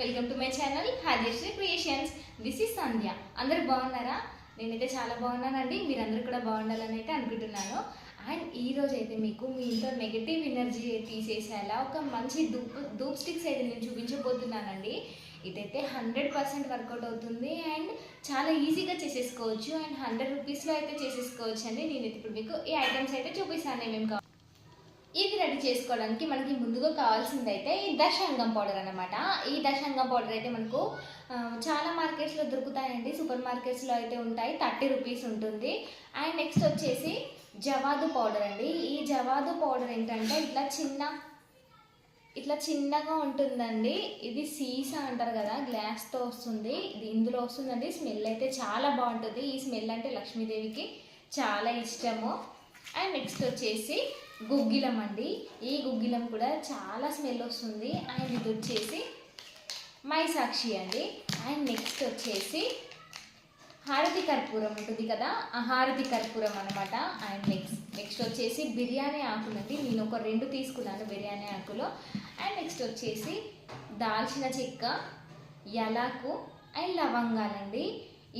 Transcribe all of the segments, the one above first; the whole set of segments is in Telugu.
Welcome to my channel Hajishri creations. This is Sandhya అందరూ బాగున్నారా? నేనైతే చాలా బాగున్నానండి. మీరందరూ కూడా బాగుండాలని అయితే అనుకుంటున్నాను. అండ్ ఈ రోజు అయితే మీకు మీ ఇంట్లో నెగటివ్ ఎనర్జీ తీసేసేలా ఒక మంచి ధూప్ ధూప్ స్టిక్స్ అయితే నేను చూపించబోతున్నానండి. ఇదైతే హండ్రెడ్ పర్సెంట్ వర్కౌట్ అవుతుంది. అండ్ చాలా ఈజీగా చేసేసుకోవచ్చు. అండ్ హండ్రెడ్ రూపీస్లో అయితే చేసేసుకోవచ్చు అండి నేనైతే ఇప్పుడు మీకు ఈ ఐటమ్స్ అయితే చూపిస్తాను. ఏమేమి కావాలి ఇది రెడీ చేసుకోవడానికి మనకి ముందుగా కావాల్సింది అయితే ఈ దశాంగం పౌడర్ అనమాట ఈ దశాంగం పౌడర్ అయితే మనకు చాలా మార్కెట్స్లో దొరుకుతాయండి. సూపర్ మార్కెట్స్లో అయితే ఉంటాయి. థర్టీ రూపీస్ ఉంటుంది. అండ్ నెక్స్ట్ వచ్చేసి జవాదు పౌడర్ అండి. ఈ జవాదు పౌడర్ ఏంటంటే ఇట్లా చిన్న ఇట్లా చిన్నగా ఉంటుందండి. ఇది సీసా అంటారు కదా గ్లాస్తో వస్తుంది. ఇది ఇందులో వస్తుందండి. స్మెల్ అయితే చాలా బాగుంటుంది. ఈ స్మెల్ అంటే లక్ష్మీదేవికి చాలా ఇష్టము. అండ్ నెక్స్ట్ వచ్చేసి గుగ్గిలం అండి ఈ గుగ్గిలం కూడా చాలా స్మెల్ వస్తుంది. అండ్ ఇది వచ్చేసి మైసాక్షి అండి. అండ్ నెక్స్ట్ వచ్చేసి హారతి కర్పూరం ఉంటుంది కదా ఆ హారతి కర్పూరం అనమాట అండ్ నెక్స్ట్. నెక్స్ట్ వచ్చేసి బిర్యానీ ఆకులు అండి నేను ఒక రెండు తీసుకున్నాను బిర్యానీ ఆకులు. అండ్ నెక్స్ట్ వచ్చేసి దాల్చిన చెక్క యలాకు అండ్ లవంగాలండి.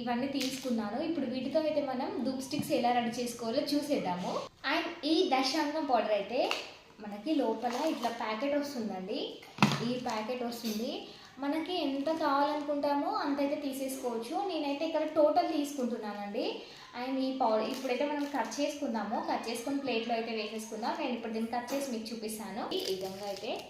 ఇవన్నీ తీసుకున్నాను. ఇప్పుడు వీటితో అయితే మనం దూప్ స్టిక్స్ ఎలా రెడీ చేసుకోవాలో చూసేద్దాము. అండ్ ఈ దశాంగం పౌడర్ అయితే మనకి లోపల ఇట్లా ప్యాకెట్ వస్తుందండి. ఈ ప్యాకెట్ వస్తుంది. మనకి ఎంత కావాలనుకుంటామో అంత అయితే తీసేసుకోవచ్చు. నేనైతే ఇక్కడ టోటల్ తీసుకుంటున్నానండి. అండ్ ఈ పౌడర్ ఇప్పుడైతే మనం కట్ చేసుకుందాము. కట్ చేసుకుని ప్లేట్లో అయితే వేసేసుకుందాం. నేను ఇప్పుడు దీన్ని కట్ చేసి మీకు చూపిస్తాను. ఈ విధంగా అయితే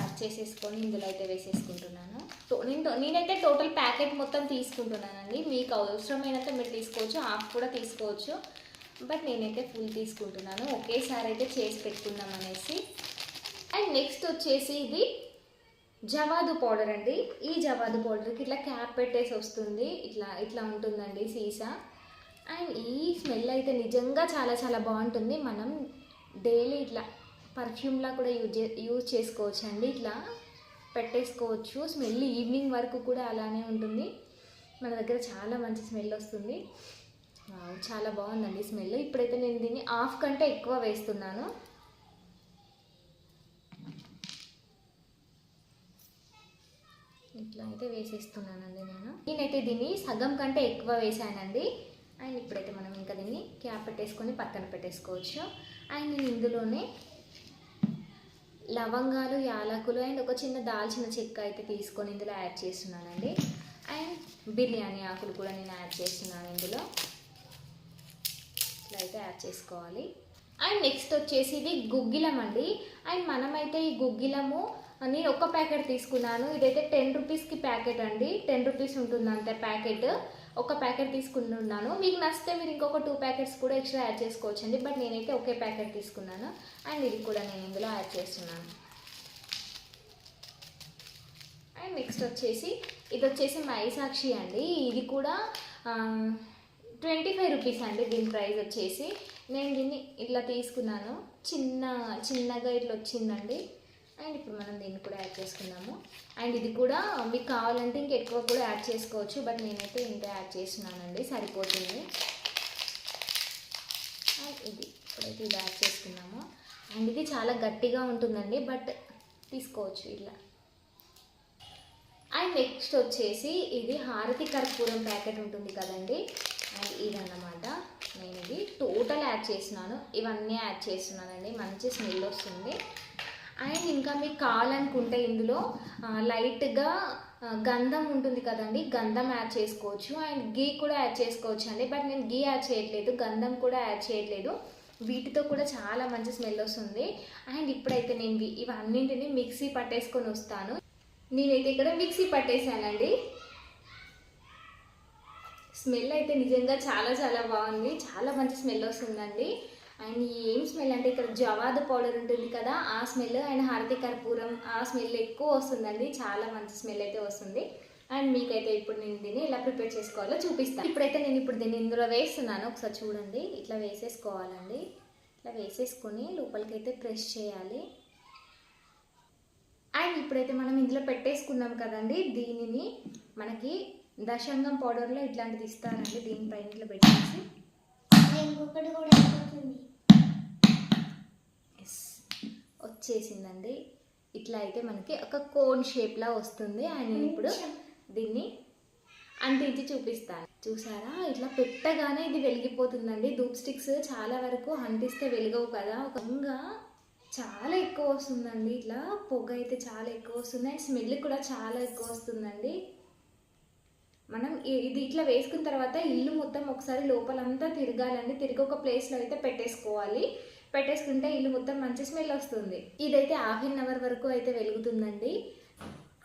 కట్ చేసేసుకొని ఇందులో అయితే వేసేసుకుంటున్నాను. టో- నేను నేనైతే టోటల్ ప్యాకెట్ మొత్తం తీసుకుంటున్నానండి. మీకు అవసరమైనంత మీరు తీసుకోవచ్చు. ఆఫ్ కూడా తీసుకోవచ్చు. బట్ నేనైతే ఫుల్ తీసుకుంటున్నాను. ఒకేసారి అయితే చేసి పెట్టుకుందాం అనేసి. అండ్ నెక్స్ట్ వచ్చేసి ఇది జవాదు పౌడర్ అండి. ఈ జవాదు పౌడర్కి ఇట్లా క్యాప్ పెట్టేసి వస్తుంది. ఇట్లా ఇట్లా ఉంటుందండి సీసా. అండ్ ఈ స్మెల్ అయితే నిజంగా చాలా చాలా బాగుంటుంది. మనం డైలీ ఇట్లా పర్ఫ్యూమ్లా కూడా యూజ్ చే యూజ్ చేసుకోవచ్చు అండి ఇట్లా పెట్టేసుకోవచ్చు. స్మెల్ ఈవినింగ్ వరకు కూడా అలానే ఉంటుంది. మన దగ్గర చాలా మంచి స్మెల్ వస్తుంది. చాలా బాగుందండి స్మెల్. ఇప్పుడైతే నేను దీన్ని హాఫ్ కంటే ఎక్కువ వేస్తున్నాను. ఇట్లా అయితే వేసేస్తున్నానండి నేను. నేనైతే దీన్ని సగం కంటే ఎక్కువ వేసానండి. అండ్ ఇప్పుడైతే మనం ఇంకా దీన్ని క్యాప్ పెట్టేసుకొని పక్కన పెట్టేసుకోవచ్చు. అండ్ నేను ఇందులోనే లవంగాలు యాలకులు అండ్ ఒక చిన్న దాల్చిన చెక్క అయితే తీసుకొని ఇందులో యాడ్ చేస్తున్నానండి. అండ్ బిర్యానీ ఆకులు కూడా నేను యాడ్ చేస్తున్నాను ఇందులో. ఇట్లా అయితే యాడ్ చేసుకోవాలి. అండ్ నెక్స్ట్ వచ్చేసి ఇది గుగ్గిలం అండి. అండ్ మనమైతే ఈ గుగ్గిలము నేను ఒక ప్యాకెట్ తీసుకున్నాను. ఇదైతే టెన్ రూపీస్కి ప్యాకెట్ అండి. టెన్ రూపీస్ ఉంటుంది అంతే ప్యాకెట్. ఒక ప్యాకెట్ తీసుకుంటున్నాను మీకు నచ్చితే మీరు ఇంకొక టూ ప్యాకెట్స్ కూడా ఎక్స్ట్రా యాడ్ చేసుకోవచ్చు అండి బట్ నేనైతే ఒకే ప్యాకెట్ తీసుకున్నాను. అండ్ ఇది కూడా నేను ఇందులో యాడ్ చేస్తున్నాను. అండ్ నెక్స్ట్ వచ్చేసి ఇది వచ్చేసి మైసాక్షి అండి. ఇది కూడా ట్వంటీ ఫైవ్ రూపీస్ అండి దీని ప్రైస్ వచ్చేసి. నేను దీన్ని ఇట్లా తీసుకున్నాను. చిన్న చిన్నగా ఇట్లా వచ్చిందండి. అండ్ ఇప్పుడు మనం దీన్ని కూడా యాడ్ చేసుకున్నాము అండ్ ఇది కూడా మీకు కావాలంటే ఇంక ఎక్కువ కూడా యాడ్ చేసుకోవచ్చు. బట్ నేనైతే ఇంత యాడ్ చేస్తున్నానండి. సరిపోతుంది. అండ్ ఇది ఇప్పుడైతే ఇది యాడ్ చేసుకున్నాము అండ్ ఇది చాలా గట్టిగా ఉంటుందండి. బట్ తీసుకోవచ్చు ఇట్లా. అండ్ నెక్స్ట్ వచ్చేసి ఇది హారతి కర్పూరం ప్యాకెట్ ఉంటుంది కదండి. అండ్ ఇదన్నమాట. నేను ఇది టోటల్ యాడ్ చేసినాను ఇవన్నీ యాడ్ చేస్తున్నానండి. మంచి స్మెల్ వస్తుంది. అండ్ ఇంకా మీకు కావాలనుకుంటే ఇందులో లైట్గా గంధం ఉంటుంది కదండి గంధం యాడ్ చేసుకోవచ్చు. అండ్ గీ కూడా యాడ్ చేసుకోవచ్చు అండి. బట్ నేను గీ యాడ్ చేయట్లేదు గంధం కూడా యాడ్ చేయట్లేదు. వీటితో కూడా చాలా మంచి స్మెల్ వస్తుంది. అండ్ ఇప్పుడైతే నేను ఇవన్నింటినీ ఇవన్నింటిని మిక్సీ పట్టేసుకొని వస్తాను. నేనైతే ఇక్కడ మిక్సీ పట్టేశానండి. స్మెల్ అయితే నిజంగా చాలా చాలా బాగుంది. చాలా మంచి స్మెల్ వస్తుందండి. అండ్ ఏం స్మెల్ అంటే ఇక్కడ జవాదు పౌడర్ ఉంటుంది కదా ఆ స్మెల్ అండ్ హారతి కర్పూరం ఆ స్మెల్ ఎక్కువ వస్తుందండి. చాలా మంచి స్మెల్ అయితే వస్తుంది. అండ్ మీకైతే ఇప్పుడు నేను దీన్ని ఎలా ప్రిపేర్ చేసుకోవాలో చూపిస్తాను. ఇప్పుడైతే నేను ఇప్పుడు దీన్ని ఇందులో వేస్తున్నాను. ఒకసారి చూడండి. ఇట్లా వేసేసుకోవాలండి. ఇట్లా వేసేసుకొని లోపలికైతే ప్రెస్ చేయాలి. అండ్ ఇప్పుడైతే మనం ఇందులో పెట్టేసుకున్నాం కదండి. దీనిని మనకి దశంగం పౌడర్లో ఇట్లాంటిది ఇస్తారండి దీనిపైన ఇట్లా పెట్టేసి. ఇంకొకటి కూడా ఎస్ వచ్చేసిందండి. ఇట్లా అయితే మనకి ఒక కోన్ షేప్లా వస్తుంది. అండ్ ఇప్పుడు దీన్ని అంటించి చూపిస్తాను. చూసారా? ఇట్లా పెట్టగానే ఇది వెలిగిపోతుందండి. ధూప్ స్టిక్స్ చాలా వరకు అంటిస్తే వెలుగవు కదా. ఒక ఇంకా చాలా ఎక్కువ వస్తుందండి. ఇట్లా పొగ అయితే చాలా ఎక్కువ వస్తుంది. అండ్ స్మెల్ కూడా చాలా ఎక్కువ వస్తుందండి. మనం ఇది ఇట్లా వేసుకున్న తర్వాత ఇల్లు మొత్తం ఒకసారి లోపలంతా తిరగాలండి. తిరిగి ఒక ప్లేస్లో అయితే పెట్టేసుకోవాలి. పెట్టేసుకుంటే ఇల్లు మొత్తం మంచి స్మెల్ వస్తుంది. ఇదైతే హాఫ్ అన్ అవర్ వరకు అయితే వెలుగుతుందండి.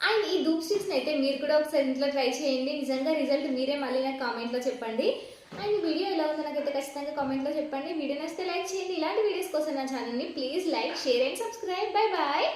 అండ్ ఈ ధూప్ స్టిక్స్ని అయితే మీరు కూడా ఒకసారి ఇంట్లో ట్రై చేయండి. నిజంగా రిజల్ట్ మీరే మళ్ళీ నాకు కామెంట్లో చెప్పండి. అండ్ వీడియో ఎలా ఉందో నాకైతే ఖచ్చితంగా కామెంట్లో చెప్పండి. వీడియో నచ్చితే లైక్ చేయండి. ఇలాంటి వీడియోస్ కోసం నా ఛానల్ని please like share and subscribe bye bye